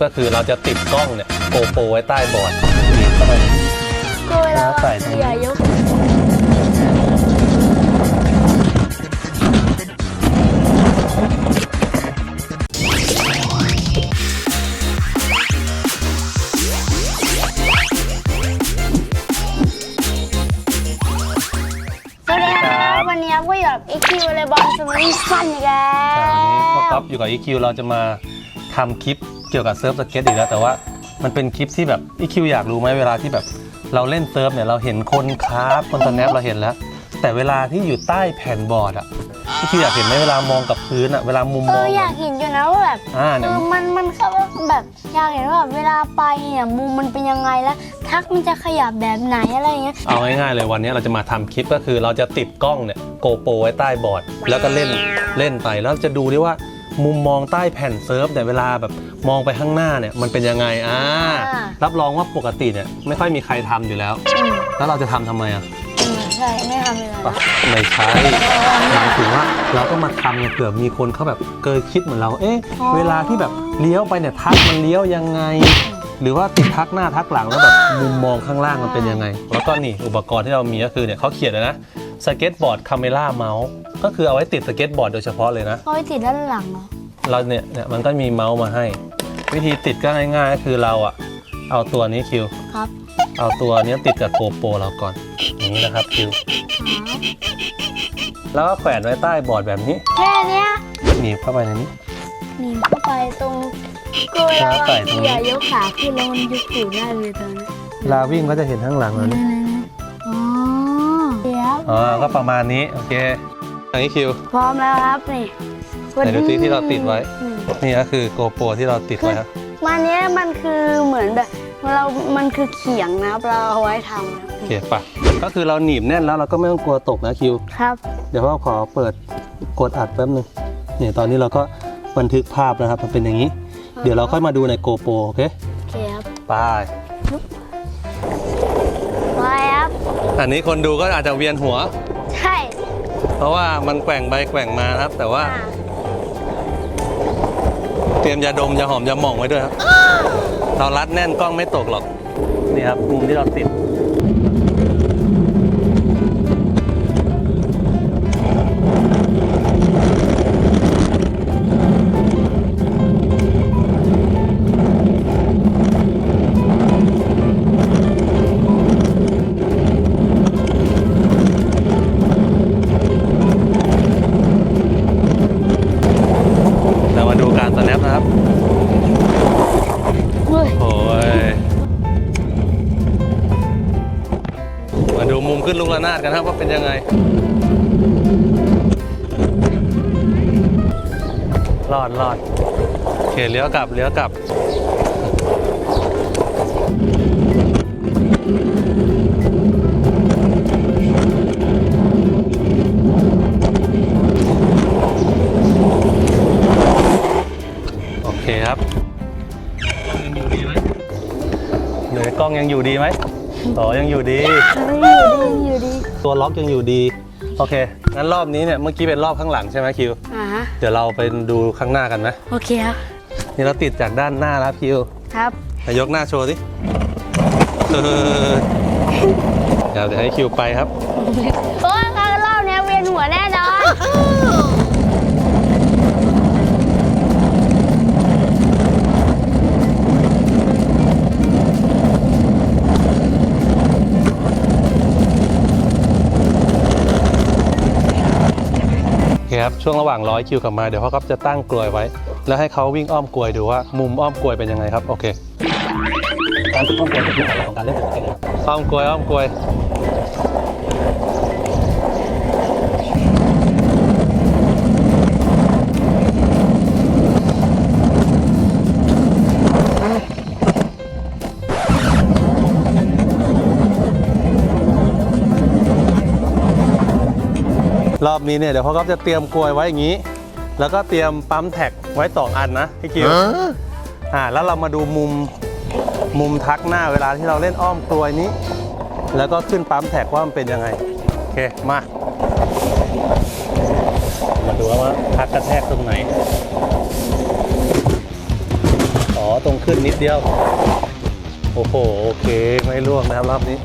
ก็คือเราจะติดกล้องเนี่ยโกโปรไว้ใต้บอร์ดหนีบเข้าไปก็เวลาใส่ตรงนี้ อย่ายกสวัสดีครับวันนี้ครับก็อยู่กับ EQ เลยบอลสมิธฟันอีกแล้คราวนี้พวกวก๊อฟอยู่กับ EQ เราจะมา ทำคลิปเกี่ยวกับเซิร์ฟสเก็ตอีกแล้ว แต่ว่ามันเป็นคลิปที่แบบ EQ อยากรู้ไหมเวลาที่แบบเราเล่นเซิร์ฟเนี่ยเราเห็นคนคราฟคนสแนปเราเห็นแล้ว แต่เวลาที่อยู่ใต้แผ่นบอร์ดอะ EQ อยากเห็นไหมเวลามองกับพื้นอะเวลามุมเอมองออยากเห็นอยู่นะว่าแบบอ่าเอเนี่ยอมันมันเขาแบบอยากเห็นว่าแบบเวลาไปเนี่ยมุมมันเป็นยังไงแล้วทักมันจะขยับแบบไหนอะไรอย่างเงี้ย เอาง่ายๆเลยวันนี้เราจะมาทำคลิปก็คือเราจะติดกล้องเนี่ยโกโปรไว้ใต้บอร์ด แล้วก็เล่นเล่นไปแล้วจะดูได้ว่า มุมมองใต้แผ่นเซิร์ฟเนี่ยเวลาแบบมองไปข้างหน้าเนี่ยมันเป็นยังไงอ่าอ่ารับรองว่าปกติเนี่ยไม่ค่อยมีใครทำอยู่แล้ว อืมแล้วเราจะทำทำไมอะอืมใช่ไม่ทำเลยปะนะไม่ใช่หมายถึงว่าเราก็มาทำเนี่ยเผื่อมีคนเขาแบบเกิดคิดเหมือนเรา เอ๊ะเวลาที่แบบเลี้ยวไปเนี่ยทักมันเลี้ยวยังไง หรือว่าติดทักหน้าทักหลังแล้วแบบมุมมองข้างล่างมันเป็นยังไง แล้วก็นี่อุปกรณ์ที่เรามีก็คือเนี่ยเขาเขียนเลยนะสเก็ตบอร์ดคาเมล่าเมาส์ ก็คือเอาไว้ติดสเก็ตบอร์ดโดยเฉพาะเลยนะ เขาไปติดด้านหลังเหรอเราเนี่ยเนี่ยมันก็มีเมาส์มาให้ วิธีติดก็ง่ายๆก็คือเราอะเอาตัวนี้คิว ครับเอาตัวเนี้ยติดกับโกโปรเราก่อนอย่างนี้นะครับคิว แล้วก็แขวนไว้ใต้บอร์ดแบบนี้แค่เนี้ยหนีบเข้าไปในนี้ หนีบเข้าไปตรงก็เวลาใส่ตรงนี้ อย่ายกขาขึ้นแล้วมันยกหูได้เลยตอนนั้นเวลาวิ่งก็จะเห็นข้างหลังเรานี่อ๋อเดี๋ยว อ๋อก็ประมาณนี้โอเค อันนี้คิว พร้อมแล้วครับนี่ไหนดูซิที่เราติดไว้อืมนี่ก็คือโกโปรที่เราติดไว้ครับมันเนี้ยมันคือเหมือนแบบเรา มันคือเขียงนะครับเราเอาไว้ทำนะโอเคปะก็คือเราหนีบแน่นแล้วเราก็ไม่ต้องกลัวตกนะคิว ครับ เดี๋ยวพ่อขอเปิดกดอัดแป๊บหนึงเนี่ยตอนนี้เราก็บันทึกภาพนะครับ มันเป็นอย่างนี้ เดี๋ยวเราค่อยมาดูในโกโปรโอเคโอเคครับไปไปครับ อันนี้คนดูก็อาจจะเวียนหัวใช่ เพราะว่ามันแกว่งไปแกว่งมานะครับ แต่ว่าอ่า เตรียมยาดมยาหอมยาหม่องไว้ด้วยครับเรารัดแน่นกล้องไม่ตกหรอก นี่ครับมุมที่เราติดาดกันครับว่าเป็นยังไง รอดรอดโอเคเลี้ยวกลับเลี้ยวกลับโอเคครับยังอยู่ดีไหมเหนือกล้องยังอยู่ดีไหมต่อยังอยู่ดีมันอยู่ดีอยู่ดี ตัวล็อกยังอยู่ดี โอเค งั้นรอบนี้เนี่ยเมื่อกี้เป็นรอบข้างหลังใช่ไหมคิว อ่าฮะเดี๋ยวเราไปดูข้างหน้ากันไหมโอเคครับนี่เราติดจากด้านหน้าแล้วคิวครับ ไหนยกหน้าโชว์สิเออเดี๋ยวเดี๋ยวให้คิวไปครับ โอ้ยครั้งรอบเนี้ยเวียนหัวแน่นอน คครับช่วงระหว่างร้อยคิวกลับมาเดี๋ยวพ่อครับจะตั้งกลวยไว้ แล้วให้เขาวิ่งอ้อมกลวยดูว่ามุมอ้อมกลวยเป็นยังไงครับโอเคการอ้อมกลวยเป็นที่ของการเล่นสเก็ตอ้อมกลวยอ้อมกลวย รอบนี้เนี่ยเดี๋ยวพ่อก๊อฟจะเตรียมกลวยไว้อย่างนี้ แล้วก็เตรียมปั๊มแท็กไว้สองอันนะพี่คิวอ่าแล้วเรามาดูมุมมุมทักหน้าเวลาที่เราเล่นอ้อมกลวยนี้ แล้วก็ขึ้นปั๊มแท็กว่ามันเป็นยังไง โอเค มา มาดูว่าทักกระแทกตรงไหน อ๋อ ตรงขึ้นนิดเดียว โอ้โห โอเค ไม่ร่วงนะครับรอบนี้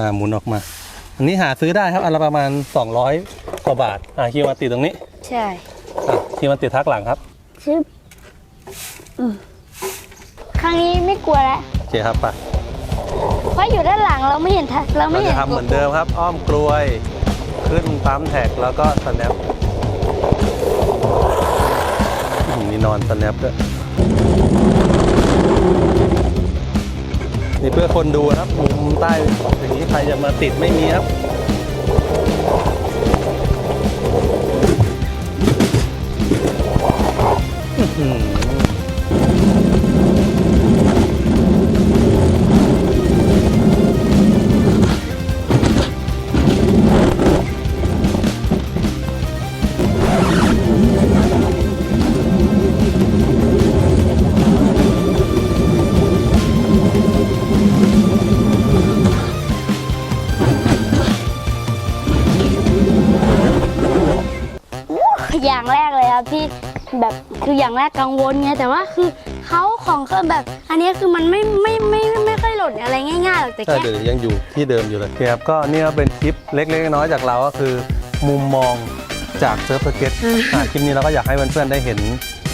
อ่าหมุนออกมา อันนี้หาซื้อได้ครับอันละประมาณ 200 กว่าบาท อ่าคิวมาติดตรงนี้ใช่อะคิวมาติดทักหลังครับชึบอืมครั้งนี้ไม่กลัวแล้ว โอเคครับไปเพราะอยู่ด้านหลังเราไม่เห็นทัเราเราไม่เห็จะนทำเหมือนเดิมครับ อ้อมกลวย ขึ้นปั๊มแท็กแล้วก็สแนปอื้อหือมีนอนสแนปด้วย นี่เพื่อคนดูครับมุมใต้อย่างนี้ใครจะมาติดไม่มีครับ อย่างแรกเลยครับที่แบบคืออย่างแรกกังวลไงแต่ว่าคือเขาของเขาแบบ อันนี้คือมันไม่ไม่ไม่ไม่ไม่ค่อยหล่นอะไรง่ายๆหรอกแต่ใช่แค่เดี๋ยวยังอยู่ที่เดิมอยู่เลยครับก็นี่ก็เป็นคลิปเล็กๆน้อยๆจากเราก็คือ มุมมองจากเซิร์ฟสเก็ตอ่าคลิปนี้เราก็อยากให้เพื่อนๆได้เห็น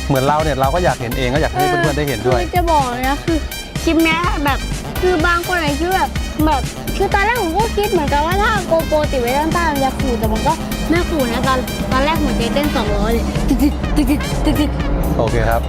เหมือนเราเนี่ยเราก็อยากเห็นเองก็อยากให้เพื่อนๆได้เห็นด้วย คือจะบอกเลยนะคือคลิปเนี้ยแบบคือบางคนอาจจะคิดแบบแบบคือตอนแรกผมก็คิดเหมือนกันว่าถ้าโกโปรติดไว้ด้านใต้มันจะขู่แต่มันก็ ไม่ขู่นะตอนตอนแรกหัวใจเต้นสองร้อยเลยตึกตึกตึกตึกตึกโอเคครับ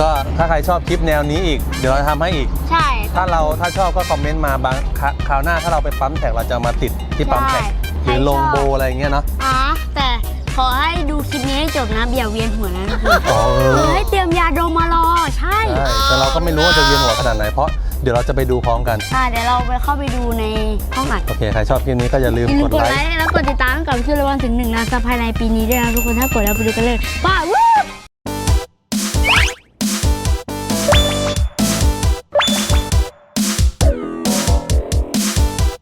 ก็ถ้าใครชอบคลิปแนวนี้อีก เดี๋ยวเราทำให้อีก ใช่ถ้าเราถ้าชอบก็คอมเมนต์มาบางครคราวหน้าถ้าเราไปปั๊มแท็กเราจะมาติดที่ปั๊มแท็กหรือลงโบอะไรอย่างเงี้ยเนาะอะแต่ขอให้ดูคลิปนี้ให้จบนะอย่าเวียนหัวนะทุกคนอ๋อเอเอออให้เตรียมยาดมมารอใช่ ใช่แต่เราก็ไม่รู้ว่าจะเวียนหัวขนาดไหนเพราะ เดี๋ยวเราจะไปดูพร้อมกัน อะเดี๋ยวเราไปเข้าไปดูในห้องอัดโอเค ใครชอบคลิปนี้ก็อย่าลืมอย่าลืกมดกดไลไลค์ ค์แล้วกดติดตามให้กับชื่อระวันถึงหนึ่งนะภายในปีนี้ด้วยนะทุกคนถ้ากดแล้วไปดูกันเลยไป้าวู้